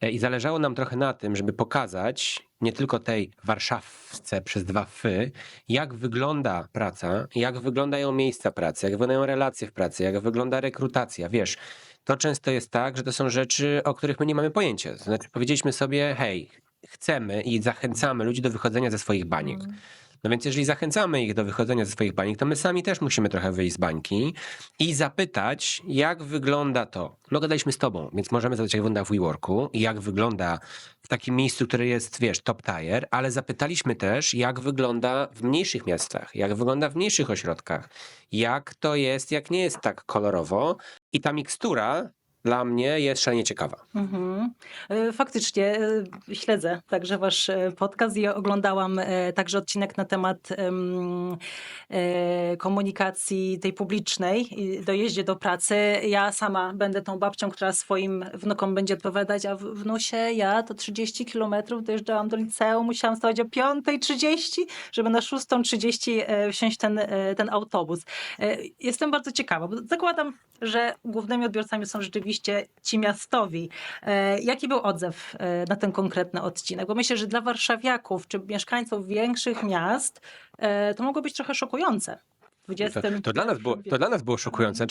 E, I zależało nam trochę na tym, żeby pokazać nie tylko tej warszawce przez dwa fy, jak wygląda praca, jak wyglądają miejsca pracy, jak wyglądają relacje w pracy, jak wygląda rekrutacja. Wiesz, to często jest tak, że to są rzeczy, o których my nie mamy pojęcia. Znaczy powiedzieliśmy sobie, hej, chcemy i zachęcamy ludzi do wychodzenia ze swoich baniek. No więc jeżeli zachęcamy ich do wychodzenia ze swoich bańek, to my sami też musimy trochę wyjść z bańki i zapytać, jak wygląda to. No gadaliśmy z tobą, więc możemy zapytać, jak wygląda w WeWorku i jak wygląda w takim miejscu, które jest, wiesz, top tier, ale zapytaliśmy też, jak wygląda w mniejszych miastach, jak wygląda w mniejszych ośrodkach, jak to jest, jak nie jest tak kolorowo i ta mikstura dla mnie jest szalenie ciekawa. Mhm. E, Faktycznie e, śledzę także wasz e, podcast i oglądałam także odcinek na temat em, komunikacji tej publicznej i dojeździe do pracy. Ja sama będę tą babcią, która swoim wnukom będzie odpowiadać, a wnusie ja to 30 kilometrów dojeżdżałam do liceum, musiałam stawać o 5.30, żeby na 6.30 e, wsiąść ten, ten autobus. Jestem bardzo ciekawa, bo zakładam, że głównymi odbiorcami są rzeczywiście ci miastowi. E, Jaki był odzew e, na ten konkretny odcinek? Bo myślę, że dla warszawiaków czy mieszkańców większych miast e, to mogło być trochę szokujące. To, 20 to, dla nas było, to dla nas było szokujące.